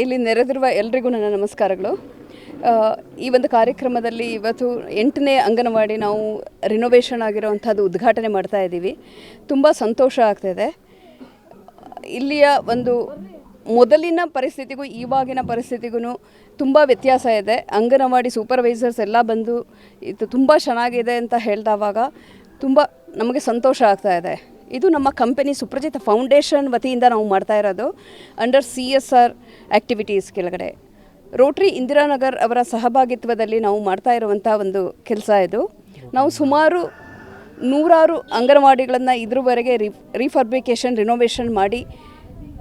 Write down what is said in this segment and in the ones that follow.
ಇಲ್ಲಿ ನೆರೆದಿರುವ ಎಲ್ರಿಗೂ ನನ್ನ ನಮಸ್ಕಾರಗಳು. ಈ ಒಂದು ಕಾರ್ಯಕ್ರಮದಲ್ಲಿ ಇವತ್ತು ಎಂಟನೇ ಅಂಗನವಾಡಿ ನಾವು ರಿನೋವೇಷನ್ ಆಗಿರುವಂಥದ್ದು ಉದ್ಘಾಟನೆ ಮಾಡ್ತಾ ಇದ್ದೀವಿ. ತುಂಬ ಸಂತೋಷ ಆಗ್ತಾಯಿದೆ ಇಲ್ಲಿಯ ಒಂದು ಮೊದಲಿನ ಪರಿಸ್ಥಿತಿಗೂ ಇವಾಗಿನ ಪರಿಸ್ಥಿತಿಗೂ ತುಂಬ ವ್ಯತ್ಯಾಸ ಇದೆ. ಅಂಗನವಾಡಿ ಸೂಪರ್ವೈಸರ್ಸ್ ಎಲ್ಲ ಬಂದು, ಇದು ತುಂಬ ಚೆನ್ನಾಗಿದೆ ಅಂತ ಹೇಳಿದವಾಗ ತುಂಬ ನಮಗೆ ಸಂತೋಷ ಆಗ್ತಾ ಇದೆ ನಮ್ಮ ಕಂಪನಿ ಸುಪ್ರಜಿತ ಫೌಂಡೇಶನ್ ವತಿಯಿಂದ ನಾವು ಮಾಡ್ತಾ ಇರೋದು. Under C S R activities ಕೆಳಗಡೆ. ರೋಟ್ರಿ ಇಂದಿರಾನಗರ್ ಅವರ ಸಹಭಾಗಿತ್ವದಲ್ಲಿ ನಾವು ಮಾಡ್ತಾ ಇರುವಂಥ ಒಂದು ಕೆಲಸ ಇದು. ನಾವು ಸುಮಾರು ನೂರಾರು ಅಂಗನವಾಡಿಗಳನ್ನು ಇದ್ರವರೆಗೆ ರಿ ರಿಫರ್ಬಿಕೇಷನ್ ರಿನೋವೇಷನ್ ಮಾಡಿ.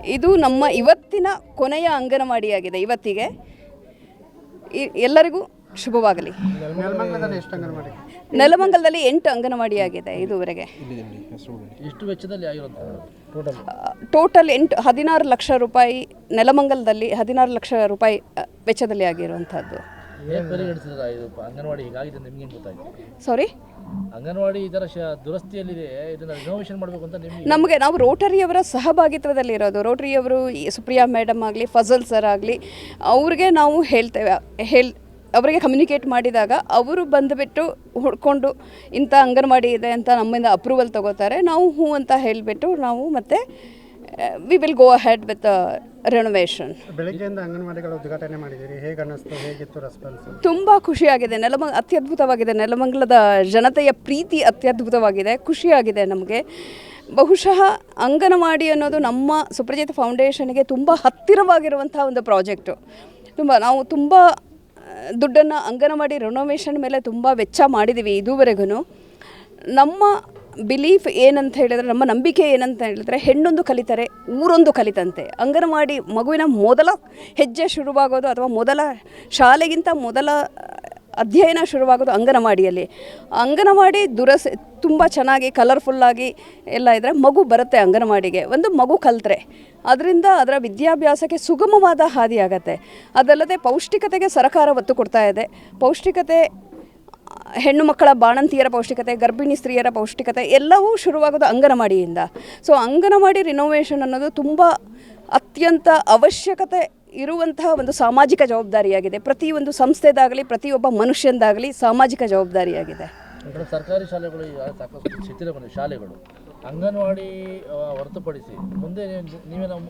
ಇದು ನಮ್ಮ ಇವತ್ತಿನ ಕೊನೆಯ ಅಂಗನವಾಡಿಯಾಗಿದೆ ಇವತ್ತಿಗೆ. ಎಲ್ಲರಿಗೂ ಶುಭವಾಗಲಿ. ನೆಲಮಂಗಲದಲ್ಲಿ ಎಂಟು ಅಂಗನವಾಡಿ ಆಗಿದೆ ಇದುವರೆಗೆ. ಎಷ್ಟು ವೆಚ್ಚದಲ್ಲಿ ಆಗಿರೋದು ಟೋಟಲ್ ಟೋಟಲ್ ಎಂಟು ಹದಿನಾರು ಲಕ್ಷ ರೂಪಾಯಿ ನೆಲಮಂಗಲದಲ್ಲಿ ಹದಿನಾರು ಲಕ್ಷ ರೂಪಾಯಿ ವೆಚ್ಚದಲ್ಲಿ ಆಗಿರುವಂಥದ್ದು ಹೇಗೆ ಪರಿಗಣಿಸಿದ್ರ ಇದು ಅಂಗನವಾಡಿ? ಹೀಗಾಗಿದೆ ನಿಮ್ಗೆ ಗೊತ್ತಾಯ್ತು? ಸಾರಿ ಅಂಗನವಾಡಿ ಈ ದುರಸ್ತಿಯಲ್ಲಿದೆ ಇದನ್ನ ರಿನೋವೇಷನ್ ಮಾಡಬೇಕು ಅಂತ ನಿಮ್ಗೆ ನಮಗೆ ನಾವು ರೋಟರಿಯವರ ಸಹಭಾಗಿತ್ವದಲ್ಲಿರೋದು ರೋಟರಿಯವರು ಈ ಸುಪ್ರಿಯಾ ಮೇಡಮ್ ಆಗಲಿ ಫಜಲ್ ಸರ್ ಆಗಲಿ ಅವ್ರಿಗೆ ನಾವು ಹೇಳ್ತೇವೆ ಹೇಳ್ ಅವರಿಗೆ ಕಮ್ಯುನಿಕೇಟ್ ಮಾಡಿದಾಗ ಅವರು ಬಂದುಬಿಟ್ಟು ಹುಡ್ಕೊಂಡು ಇಂಥ ಅಂಗನವಾಡಿ ಇದೆ ಅಂತ ನಮ್ಮಿಂದ ಅಪ್ರೂವಲ್ ತಗೋತಾರೆ. ನಾವು ಹ್ಞೂ ಅಂತ ಹೇಳಿಬಿಟ್ಟು ನಾವು ಮತ್ತೆ we will go ahead with renovation ಬೆಳಗ್ಗೆಯಿಂದ ಅಂಗನವಾಡಿಗಳ ಉದ್ಘಾಟನೆ ಮಾಡಿದ್ದೀರಿ. ಹೇಗೆ ಅನ್ನಿಸ್ತು? ಹೇಗಿತ್ತು ರೆಸ್ಪಾನ್ಸ್ ತುಂಬ ಖುಷಿಯಾಗಿದೆ. ನೆಲಮ ಅತ್ಯದ್ಭುತವಾಗಿದೆ. ನೆಲಮಂಗಲದ ಜನತೆಯ ಪ್ರೀತಿ ಅತ್ಯದ್ಭುತವಾಗಿದೆ. ಖುಷಿಯಾಗಿದೆ ನಮಗೆ. ಬಹುಶಃ ಅಂಗನವಾಡಿ ಅನ್ನೋದು ನಮ್ಮ ಸುಪ್ರಜಿತ್ ಫೌಂಡೇಶನ್ಗೆ ತುಂಬ ಹತ್ತಿರವಾಗಿರುವಂಥ ಒಂದು ಪ್ರಾಜೆಕ್ಟು ತುಂಬ ನಾವು ತುಂಬ ದುಡ್ಡನ್ನು ಅಂಗನವಾಡಿ ರೆನೋವೇಷನ್ ಮೇಲೆ ತುಂಬ ವೆಚ್ಚ ಮಾಡಿದ್ದೀವಿ ಇದುವರೆಗೂ ನಮ್ಮ ಬಿಲೀಫ್ ಏನಂತ ಹೇಳಿದ್ರೆ, ನಮ್ಮ ನಂಬಿಕೆ ಏನಂತ ಹೇಳಿದ್ರೆ, ಹೆಣ್ಣೊಂದು ಕಲಿತರೆ ಊರೊಂದು ಕಲಿತಂತೆ. ಅಂಗನವಾಡಿ ಮಗುವಿನ ಮೊದಲ ಹೆಜ್ಜೆ ಶುರುವಾಗೋದು ಅಥವಾ ಮೊದಲ ಶಾಲೆಗಿಂತ ಮೊದಲ ಅಧ್ಯಯನ ಶುರುವಾಗೋದು ಅಂಗನವಾಡಿಯಲ್ಲಿ. ಅಂಗನವಾಡಿ ದುರಸ್, ತುಂಬ ಚೆನ್ನಾಗಿ ಕಲರ್ಫುಲ್ಲಾಗಿ ಎಲ್ಲ ಇದ್ದರೆ ಮಗು ಬರುತ್ತೆ ಅಂಗನವಾಡಿಗೆ. ಒಂದು ಮಗು ಕಲ್ತ್ರೆ. ಅದರಿಂದ ಅದರ ವಿದ್ಯಾಭ್ಯಾಸಕ್ಕೆ ಸುಗಮವಾದ ಹಾದಿಯಾಗತ್ತೆ. ಅದಲ್ಲದೆ ಪೌಷ್ಟಿಕತೆಗೆ ಸರಕಾರ ಒತ್ತು ಕೊಡ್ತಾ ಇದೆ. ಪೌಷ್ಟಿಕತೆ, ಹೆಣ್ಣು ಮಕ್ಕಳ ಬಾಣಂತಿಯರ ಪೌಷ್ಟಿಕತೆ, ಗರ್ಭಿಣಿ ಸ್ತ್ರೀಯರ ಪೌಷ್ಟಿಕತೆ ಎಲ್ಲವೂ ಶುರುವಾಗೋದು ಅಂಗನವಾಡಿಯಿಂದ. ಸೊ, ಅಂಗನವಾಡಿ ರಿನೋವೇಷನ್ ಅನ್ನೋದು ತುಂಬ ಅತ್ಯಂತ ಅವಶ್ಯಕತೆ ಇರುವಂತಹ ಒಂದು ಸಾಮಾಜಿಕ ಜವಾಬ್ದಾರಿಯಾಗಿದೆ. ಪ್ರತಿಯೊಂದು ಸಂಸ್ಥೆದಾಗಲಿ ಪ್ರತಿಯೊಬ್ಬ ಮನುಷ್ಯಂದಾಗಲಿ ಸಾಮಾಜಿಕ ಜವಾಬ್ದಾರಿಯಾಗಿದೆ. ಸರ್ಕಾರಿ ಶಾಲೆಗಳು ಸಾಕಷ್ಟು ಶಾಲೆಗಳು. ಅಂಗನವಾಡಿ ಹೊರತುಪಡಿಸಿ ಮುಂದೆ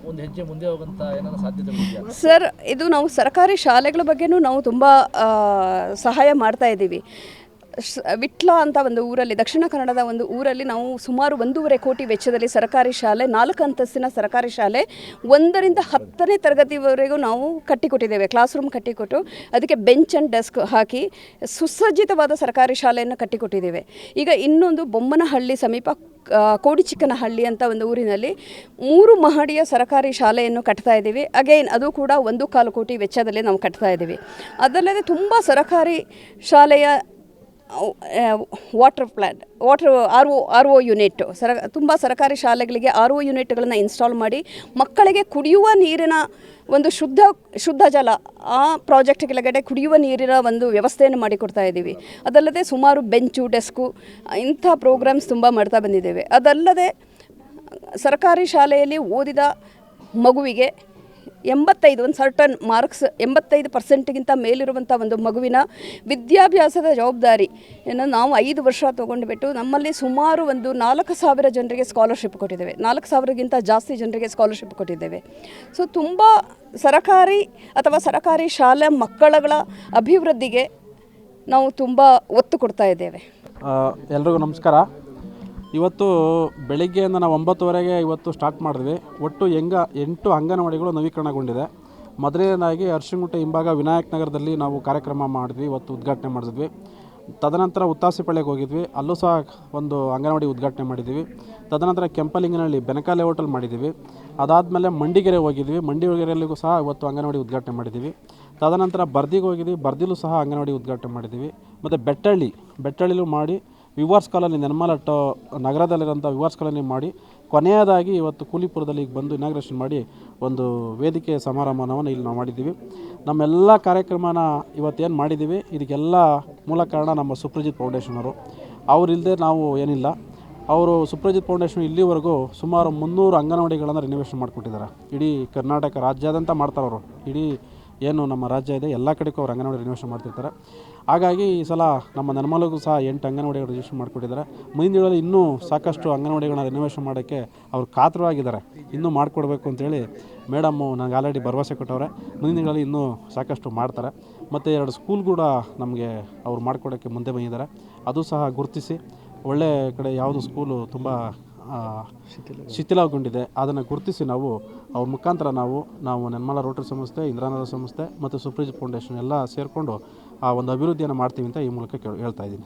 ಒಂದು ಹೆಜ್ಜೆ ಮುಂದೆ ಹೋಗುವಂತ ಏನಾದ್ರು ಸಾಧ್ಯತೆ ಸರ್ ಇದು ನಾವು ಸರ್ಕಾರಿ ಶಾಲೆಗಳ ಬಗ್ಗೆನೂ ನಾವು ತುಂಬ ಸಹಾಯ ಮಾಡ್ತಾ ಇದ್ದೀವಿ. ವಿಟ್ಲ ಅಂತ ಒಂದು ಊರಲ್ಲಿ, ದಕ್ಷಿಣ ಕನ್ನಡದ ಒಂದು ಊರಲ್ಲಿ ನಾವು ಸುಮಾರು ಒಂದೂವರೆ ಕೋಟಿ ವೆಚ್ಚದಲ್ಲಿ ಸರ್ಕಾರಿ ಶಾಲೆ, ನಾಲ್ಕು ಅಂತಸ್ತಿನ ಸರ್ಕಾರಿ ಶಾಲೆ ಒಂದರಿಂದ ಹತ್ತನೇ ತರಗತಿವರೆಗೂ ನಾವು ಕಟ್ಟಿಕೊಟ್ಟಿದ್ದೇವೆ ಕ್ಲಾಸ್ ರೂಮ್ ಕಟ್ಟಿಕೊಟ್ಟು. ಅದಕ್ಕೆ ಬೆಂಚ್ ಆ್ಯಂಡ್ ಡೆಸ್ಕ್ ಹಾಕಿ ಸುಸಜ್ಜಿತವಾದ ಸರ್ಕಾರಿ ಶಾಲೆಯನ್ನು ಕಟ್ಟಿಕೊಟ್ಟಿದ್ದೇವೆ. ಈಗ ಇನ್ನೊಂದು ಬೊಮ್ಮನಹಳ್ಳಿ ಸಮೀಪ ಕೋಡಿಚಿಕ್ಕನಹಳ್ಳಿ ಅಂತ ಒಂದು ಊರಿನಲ್ಲಿ ಮೂರು ಮಹಡಿಯ ಸರ್ಕಾರಿ ಶಾಲೆಯನ್ನು ಕಟ್ತಾ ಇದ್ದೀವಿ. ಅಗೈನ್ ಅದು ಕೂಡ ಒಂದು ಕಾಲು ಕೋಟಿ ವೆಚ್ಚದಲ್ಲಿ ನಾವು ಕಟ್ತಾ ಇದ್ದೀವಿ. ಅದಲ್ಲದೆ ತುಂಬ ಸರ್ಕಾರಿ ಶಾಲೆಯ water plant water R O R O unit ಸರ, ತುಂಬ ಸರ್ಕಾರಿ ಶಾಲೆಗಳಿಗೆ ಆರ್ ಒ ಯೂನಿಟ್ಗಳನ್ನು ಇನ್ಸ್ಟಾಲ್ ಮಾಡಿ ಮಕ್ಕಳಿಗೆ ಕುಡಿಯುವ ನೀರಿನ ಒಂದು ಶುದ್ಧ ಶುದ್ಧ ಜಲ ಆ ಪ್ರಾಜೆಕ್ಟ್ ಕೆಳಗಡೆ ಕುಡಿಯುವ ನೀರಿನ ಒಂದು ವ್ಯವಸ್ಥೆಯನ್ನು ಮಾಡಿಕೊಡ್ತಾ ಇದ್ದೀವಿ. ಅದಲ್ಲದೆ ಸುಮಾರು ಬೆಂಚು, ಡೆಸ್ಕು, ಇಂಥ ಪ್ರೋಗ್ರಾಮ್ಸ್ ತುಂಬ ಮಾಡ್ತಾ ಬಂದಿದ್ದೇವೆ. ಅದಲ್ಲದೆ, ಸರ್ಕಾರಿ ಶಾಲೆಯಲ್ಲಿ ಓದಿದ ಮಗುವಿಗೆ ಎಂಬತ್ತೈದು, ಒಂದು ಸರ್ಟನ್ ಮಾರ್ಕ್ಸ್ ಎಂಬತ್ತೈದು ಪರ್ಸೆಂಟ್ಗಿಂತ ಮೇಲಿರುವಂಥ ಒಂದು ಮಗುವಿನ ವಿದ್ಯಾಭ್ಯಾಸದ ಜವಾಬ್ದಾರಿ. ಏನು ನಾವು ಐದು ವರ್ಷ ತೊಗೊಂಡುಬಿಟ್ಟು ನಮ್ಮಲ್ಲಿ ಸುಮಾರು ಒಂದು ನಾಲ್ಕು ಸಾವಿರ ಜನರಿಗೆ ಸ್ಕಾಲರ್ಶಿಪ್ ಕೊಟ್ಟಿದ್ದೇವೆ. ನಾಲ್ಕು ಸಾವಿರಕ್ಕಿಂತ ಜಾಸ್ತಿ ಜನರಿಗೆ ಸ್ಕಾಲರ್ಶಿಪ್ ಕೊಟ್ಟಿದ್ದೇವೆ. ಸೊ ತುಂಬ ಸರಕಾರಿ ಅಥವಾ ಸರಕಾರಿ ಶಾಲೆ ಮಕ್ಕಳಗಳ ಅಭಿವೃದ್ಧಿಗೆ ನಾವು ತುಂಬ ಒತ್ತು ಕೊಡ್ತಾ ಇದ್ದೇವೆ. ಎಲ್ರಿಗೂ ನಮಸ್ಕಾರ. ಇವತ್ತು ಬೆಳಿಗ್ಗೆಯಿಂದ ನಾವು ಒಂಬತ್ತುವರೆಗೆ ಇವತ್ತು ಸ್ಟಾರ್ಟ್ ಮಾಡಿದ್ವಿ. ಒಟ್ಟು ಹೆಂಗ ಎಂಟು ಅಂಗನವಾಡಿಗಳು ನವೀಕರಣಗೊಂಡಿದೆ. ಮೊದಲನೇದಾಗಿ ಅರ್ಶಿಂಗುಟ್ಟೆ ಹಿಂಭಾಗ ವಿನಾಯಕ್ ನಗರದಲ್ಲಿ ನಾವು ಕಾರ್ಯಕ್ರಮ ಮಾಡಿದ್ವಿ, ಇವತ್ತು ಉದ್ಘಾಟನೆ ಮಾಡಿದ್ವಿ. ತದನಂತರ ಉತ್ತಾಸಿಪಳ್ಳಿಗೆ ಹೋಗಿದ್ವಿ. ಅಲ್ಲೂ ಸಹ ಒಂದು ಅಂಗನವಾಡಿ ಉದ್ಘಾಟನೆ ಮಾಡಿದ್ವಿ ತದನಂತರ ಕೆಂಪಲಿಂಗನಹಳ್ಳಿ ಬೆನಕಾಲೆ ಹೋಟೆಲ್ ಮಾಡಿದ್ದೀವಿ. ಅದಾದಮೇಲೆ ಮಂಡಿಗೆರೆ ಹೋಗಿದ್ವಿ ಮಂಡಿಗೆರೆಯಲ್ಲಿಗೂ ಸಹ ಇವತ್ತು ಅಂಗನವಾಡಿ ಉದ್ಘಾಟನೆ ಮಾಡಿದ್ದೀವಿ. ತದನಂತರ ಬರ್ದಿಗೆ ಹೋಗಿದ್ವಿ ಬರ್ದಿಲೂ ಸಹ ಅಂಗನವಾಡಿ ಉದ್ಘಾಟನೆ ಮಾಡಿದ್ದೀವಿ. ಮತ್ತು ಬೆಟ್ಟಳ್ಳಿ, ಬೆಟ್ಟಳ್ಳಿಲೂ ಮಾಡಿ ವಿವರ್ಸ್ ಕಾಲೋನಿ ನೆನ್ಮಲ ನಗರದಲ್ಲಿರುವಂಥ ನಗರದಲ್ಲಿರೋಂಥ ವಿವರ್ಸ್ ಕಾಲೋನಿ ಮಾಡಿ, ಕೊನೆಯದಾಗಿ ಇವತ್ತು ಕೂಲಿಪುರದಲ್ಲಿ ಬಂದು ಇನಾಗ್ರೇಷನ್ ಮಾಡಿ ಒಂದು ವೇದಿಕೆ ಸಮಾರಂಭವನ್ನು ಇಲ್ಲಿ ನಾವು ಮಾಡಿದ್ದೀವಿ. ನಮ್ಮೆಲ್ಲ ಕಾರ್ಯಕ್ರಮನ ಇವತ್ತೇನು ಮಾಡಿದ್ದೀವಿ, ಇದಕ್ಕೆಲ್ಲ ಮೂಲ ಕಾರಣ ನಮ್ಮ ಸುಪ್ರಜಿತ್ ಫೌಂಡೇಶನವರು ಅವರಿಲ್ಲದೆ ನಾವು ಏನಿಲ್ಲ. ಅವರು ಸುಪ್ರಜಿತ್ ಫೌಂಡೇಶನ್ ಇಲ್ಲಿವರೆಗೂ ಸುಮಾರು ಮುನ್ನೂರು ಅಂಗನವಾಡಿಗಳನ್ನು ರಿನೋವೇಷನ್ ಮಾಡಿಕೊಟ್ಟಿದ್ದಾರೆ. ಇಡೀ ಕರ್ನಾಟಕ ರಾಜ್ಯಾದ್ಯಂತ ಮಾಡ್ತಾರೆ ಅವರು ಇಡೀ ಏನು ನಮ್ಮ ರಾಜ್ಯ ಇದೆ, ಎಲ್ಲ ಕಡೆಗೂ ಅವ್ರು ಅಂಗನವಾಡಿ ರಿನೋವೇಷನ್ ಮಾಡ್ತಿರ್ತಾರೆ. ಹಾಗಾಗಿ ಈ ಸಲ ನಮ್ಮ ನೆನಮಲಗೂ ಸಹ ಎಂಟು ಅಂಗನವಾಡಿಗಳು ರಿಜಿಸ್ಟರ್ ಮಾಡಿಕೊಟ್ಟಿದ್ದಾರೆ. ಮುಂದಿನ ದಿನಗಳಲ್ಲಿ ಇನ್ನೂ ಸಾಕಷ್ಟು ಅಂಗನವಾಡಿಗಳನ್ನ ರಿನೋವೇಷನ್ ಮಾಡೋಕ್ಕೆ ಅವ್ರು ಕಾತರವಾಗಿದ್ದಾರೆ. ಇನ್ನೂ ಮಾಡಿಕೊಡ್ಬೇಕು ಅಂತೇಳಿ ಮೇಡಮ್ಮು ನನಗೆ ಆಲ್ರೆಡಿ ಭರವಸೆ ಕೊಟ್ಟವ್ರೆ. ಮುಂದಿನ ದಿನಗಳಲ್ಲಿ ಇನ್ನೂ ಸಾಕಷ್ಟು ಮಾಡ್ತಾರೆ. ಮತ್ತು ಎರಡು ಸ್ಕೂಲ್ ಕೂಡ ನಮಗೆ ಅವ್ರು ಮಾಡಿಕೊಡೋಕ್ಕೆ ಮುಂದೆ ಬಂದಿದ್ದಾರೆ. ಅದು ಸಹ ಗುರುತಿಸಿ. ಒಳ್ಳೆ ಕಡೆ ಯಾವುದು ಸ್ಕೂಲು ತುಂಬ ಶಿಥಿಲಗೊಂಡಿದೆ. ಅದನ್ನು ಗುರುತಿಸಿ ನಾವು ಅವ್ರ ಮುಖಾಂತರ ನಾವು ನಾವು ನೆನ್ಮಲ ರೋಟರಿ ಸಂಸ್ಥೆ ಇಂದ್ರಾನಗರ ಸಂಸ್ಥೆ ಮತ್ತು ಸುಪ್ರೀಜ್ ಫೌಂಡೇಶನ್ ಎಲ್ಲ ಸೇರಿಕೊಂಡು ಆ ಒಂದು ಅಭಿವೃದ್ಧಿಯನ್ನು ಮಾಡ್ತೀವಿ ಅಂತ ಈ ಮೂಲಕ ಕೇಳಿ, ಹೇಳ್ತಾ ಇದ್ದೀನಿ.